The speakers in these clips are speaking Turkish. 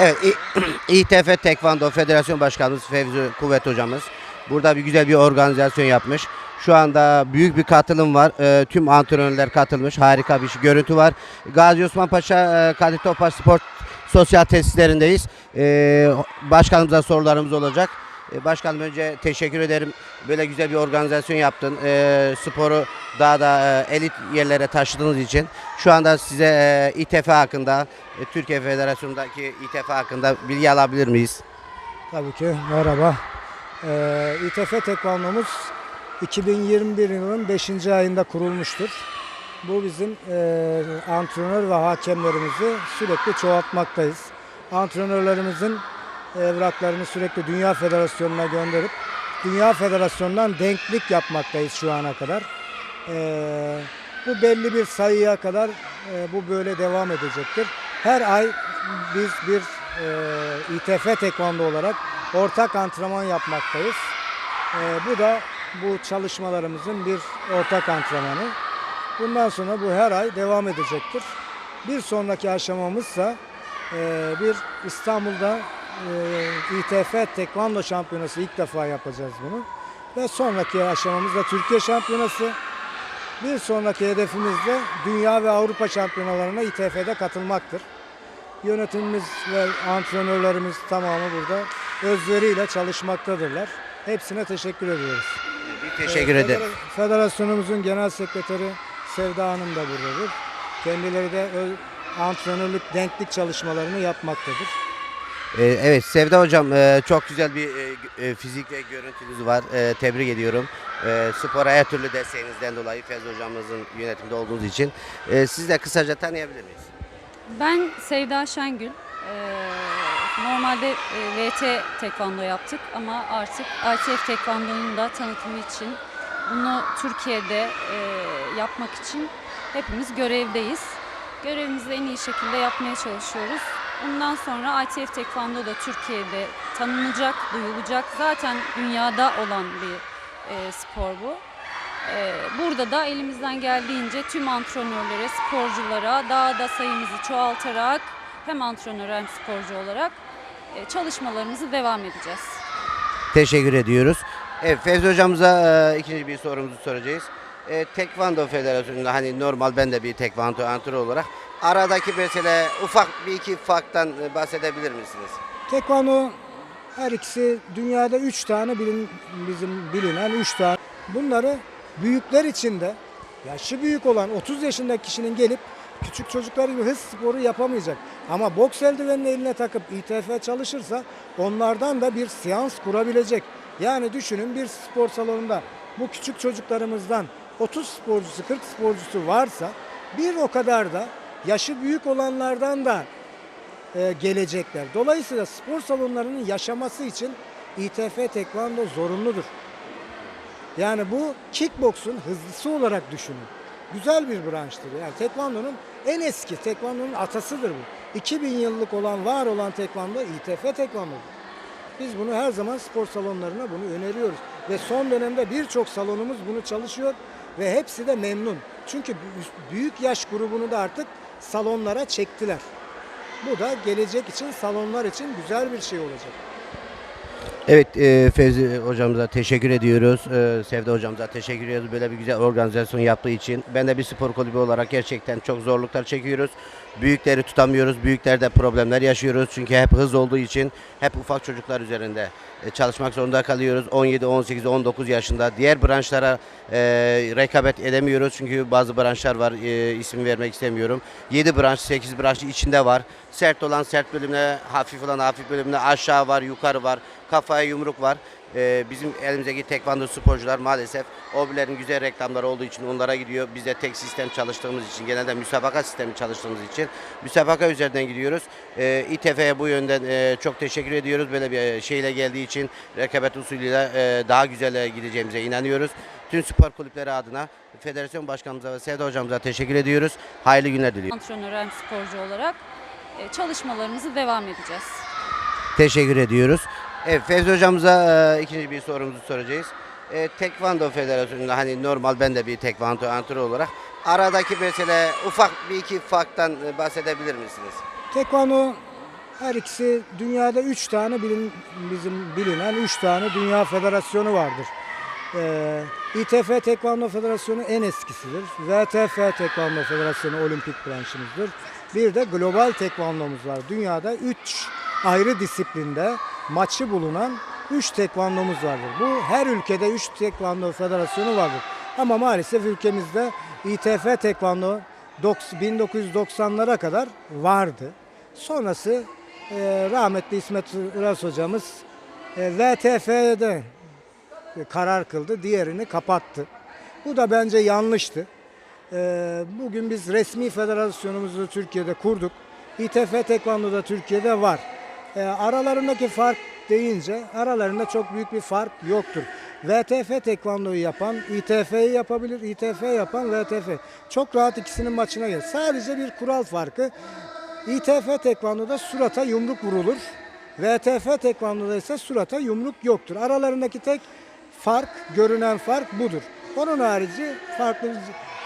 Evet, İTF Tekvando Federasyon Başkanımız Fevzi Kuvvet Hocamız burada bir güzel bir organizasyon yapmış. Şu anda büyük bir katılım var. Ee, tüm antrenörler katılmış. Harika bir görüntü var. Gazi Osman Paşa e, Kadir Topbaş Spor Sosyal Tesislerindeyiz. Ee, başkanımıza sorularımız olacak. Ee, başkanım önce teşekkür ederim. Böyle güzel bir organizasyon yaptın. Ee, sporu daha da e, elit yerlere taşıdığınız için. Şu anda size e, İTF hakkında, e, Türkiye Federasyonu'ndaki İTF hakkında bilgi alabilir miyiz? Tabii ki merhaba. Ee, İTF Tekvandomuz 2021 yılının 5. ayında kurulmuştur. Bu bizim e, antrenör ve hakemlerimizi sürekli çoğaltmaktayız. Antrenörlerimizin evraklarını sürekli Dünya Federasyonu'na gönderip Dünya Federasyonu'ndan denklik yapmaktayız şu ana kadar. Ee, bu belli bir sayıya kadar e, bu böyle devam edecektir. Her ay biz bir e, İTF Tekvando olarak ortak antrenman yapmaktayız. E, bu da bu çalışmalarımızın bir ortak antrenmanı. Bundan sonra bu her ay devam edecektir. Bir sonraki aşamamızsa e, bir İstanbul'da e, İTF Tekvando Şampiyonası ilk defa yapacağız bunu. Ve sonraki aşamamızda Türkiye Şampiyonası. Bir sonraki hedefimiz de Dünya ve Avrupa Şampiyonalarına İTF'de katılmaktır. Yönetimimiz ve antrenörlerimiz tamamı burada özveriyle çalışmaktadırlar. Hepsine teşekkür ediyoruz. Teşekkür Ee, ederim. federa- Federasyonumuzun genel sekreteri Sevda Hanım da buradadır. Kendileri de antrenörlük denklik çalışmalarını yapmaktadır. Ee, evet Sevda Hocam e, çok güzel bir e, e, fizik ve görüntünüz var. E, tebrik ediyorum. E, spora her türlü desteğinizden dolayı Fevzi Hocamızın yönetimde olduğunuz için. E, siz de kısaca tanıyabilir miyiz? Ben Sevda Şengül. Ee, normalde e, VT tekvando yaptık ama artık ITF tekvandonun da tanıtımı için bunu Türkiye'de e, yapmak için hepimiz görevdeyiz. Görevimizi en iyi şekilde yapmaya çalışıyoruz. Bundan sonra ITF Tekvando da Türkiye'de tanınacak, duyulacak. Zaten dünyada olan bir e, spor bu. Ee, Burada da elimizden geldiğince tüm antrenörlere, sporculara daha da sayımızı çoğaltarak hem antrenör hem sporcu olarak e, çalışmalarımızı devam edeceğiz. Teşekkür ediyoruz. Evet Fevzi Hocamıza e, ikinci bir sorumuzu soracağız. E, Tekvando Federasyonu'nda hani normal ben de bir tekvando antrenörü olarak aradaki mesele ufak bir iki farktan e, bahsedebilir misiniz? Tekvando her ikisi dünyada 3 tane bilin, bizim bilinen 3 tane. Bunları büyükler için de yaşı büyük olan 30 yaşındaki kişinin gelip küçük çocuklar gibi hız sporu yapamayacak. Ama boks eldivenini eline takıp İTF çalışırsa onlardan da bir seans kurabilecek. Yani düşünün bir spor salonunda bu küçük çocuklarımızdan 30 sporcusu 40 sporcusu varsa bir o kadar da yaşı büyük olanlardan da e, gelecekler. Dolayısıyla spor salonlarının yaşaması için İTF Tekvando zorunludur. Yani bu kickboksun hızlısı olarak düşünün. Güzel bir branştır. Yani tekvandonun en eski, tekvandonun atasıdır bu. 2000 yıllık olan, var olan tekvando İTF tekvandodur. Biz bunu her zaman spor salonlarına bunu öneriyoruz. Ve son dönemde birçok salonumuz bunu çalışıyor ve hepsi de memnun. Çünkü bü- büyük yaş grubunu da artık salonlara çektiler. Bu da gelecek için, salonlar için güzel bir şey olacak. Evet e, Fevzi hocamıza teşekkür ediyoruz. E, Sevda hocamıza teşekkür ediyoruz. Böyle bir güzel organizasyon yaptığı için. Ben de bir spor kulübü olarak gerçekten çok zorluklar çekiyoruz. Büyükleri tutamıyoruz. Büyüklerde problemler yaşıyoruz. Çünkü hep hız olduğu için hep ufak çocuklar üzerinde e, çalışmak zorunda kalıyoruz. 17, 18, 19 yaşında. Diğer branşlara e, rekabet edemiyoruz. Çünkü bazı branşlar var. E, isim vermek istemiyorum. 7 branş, 8 branş içinde var. Sert olan sert bölümüne, hafif olan hafif bölümüne aşağı var, yukarı var. Kafaya yumruk var. Ee, bizim elimizdeki tekvando sporcular maalesef OBİ'lerin güzel reklamları olduğu için onlara gidiyor. Biz de tek sistem çalıştığımız için genelde müsabaka sistemi çalıştığımız için müsabaka üzerinden gidiyoruz. Ee, İTF'ye bu yönden e, çok teşekkür ediyoruz. Böyle bir e, şeyle geldiği için rekabet usulüyle e, daha güzel gideceğimize inanıyoruz. Tüm spor kulüpleri adına federasyon başkanımıza ve Sevda hocamıza teşekkür ediyoruz. Hayırlı günler diliyoruz. Antrenör hem sporcu olarak e, çalışmalarımızı devam edeceğiz. Teşekkür ediyoruz. Evet Fevzi hocamıza e, ikinci bir sorumuzu soracağız. E, Tekvando Federasyonu'nda hani normal ben de bir tekvando antrenörü olarak aradaki mesele ufak bir iki farktan e, bahsedebilir misiniz? Tekvando Her ikisi dünyada üç tane bilin, bizim bilinen üç tane dünya federasyonu vardır. Ee, İTF Tekvando Federasyonu en eskisidir. VTF Tekvando Federasyonu olimpik branşımızdır. Bir de global tekvandomuz var. Dünyada üç ayrı disiplinde maçı bulunan üç tekvandomuz vardır. Bu her ülkede üç tekvando federasyonu vardır. Ama maalesef ülkemizde İTF Tekvando 1990'lara kadar vardı. Sonrası e, rahmetli İsmet Iraz hocamız e, VTF'de karar kıldı. Diğerini kapattı. Bu da bence yanlıştı. Ee, Bugün biz resmi federasyonumuzu Türkiye'de kurduk. İTF Tekvando da Türkiye'de var. Ee, Aralarındaki fark deyince aralarında çok büyük bir fark yoktur. VTF Tekvando'yu yapan İTF'yi yapabilir, İTF yapan VTF. Çok rahat ikisinin maçına gelir. Sadece bir kural farkı. İTF Tekvando'da surata yumruk vurulur. VTF Tekvando'da ise surata yumruk yoktur. Aralarındaki tek fark, görünen fark budur. Onun harici farklı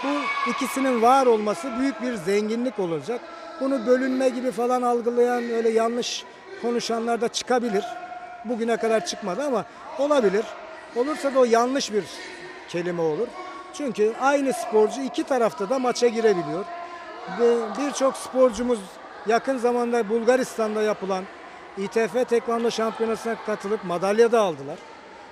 bu ikisinin var olması büyük bir zenginlik olacak. Bunu bölünme gibi falan algılayan öyle yanlış konuşanlar da çıkabilir. Bugüne kadar çıkmadı ama olabilir. Olursa da o yanlış bir kelime olur. Çünkü aynı sporcu iki tarafta da maça girebiliyor. Ve Birçok sporcumuz yakın zamanda Bulgaristan'da yapılan İTF Tekvando Şampiyonası'na katılıp madalya da aldılar.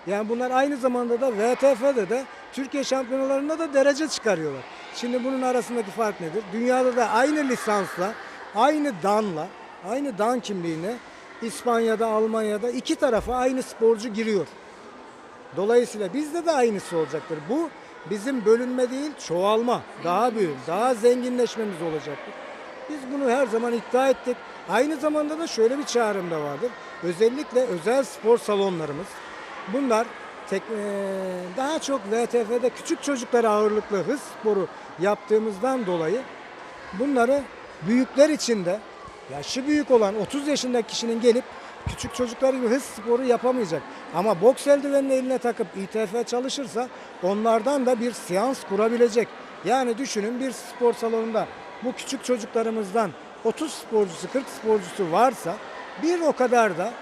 Yani bunlar aynı zamanda da VTF'de de Türkiye şampiyonalarında da derece çıkarıyorlar. Şimdi bunun arasındaki fark nedir? Dünyada da aynı lisansla, aynı danla, aynı dan kimliğine İspanya'da, Almanya'da iki tarafa aynı sporcu giriyor. Dolayısıyla bizde de aynısı olacaktır. Bu bizim bölünme değil, çoğalma, daha büyük, daha zenginleşmemiz olacaktır. Biz bunu her zaman iddia ettik. Aynı zamanda da şöyle bir çağrım da vardır. Özellikle özel spor salonlarımız. Bunlar tek, daha çok VTF'de küçük çocuklara ağırlıklı hız sporu yaptığımızdan dolayı bunları büyükler için de yaşı büyük olan 30 yaşındaki kişinin gelip küçük çocuklar gibi hız sporu yapamayacak. Ama boks eldivenini eline takıp İTF çalışırsa onlardan da bir seans kurabilecek. Yani düşünün bir spor salonunda bu küçük çocuklarımızdan 30 sporcusu 40 sporcusu varsa bir o kadar da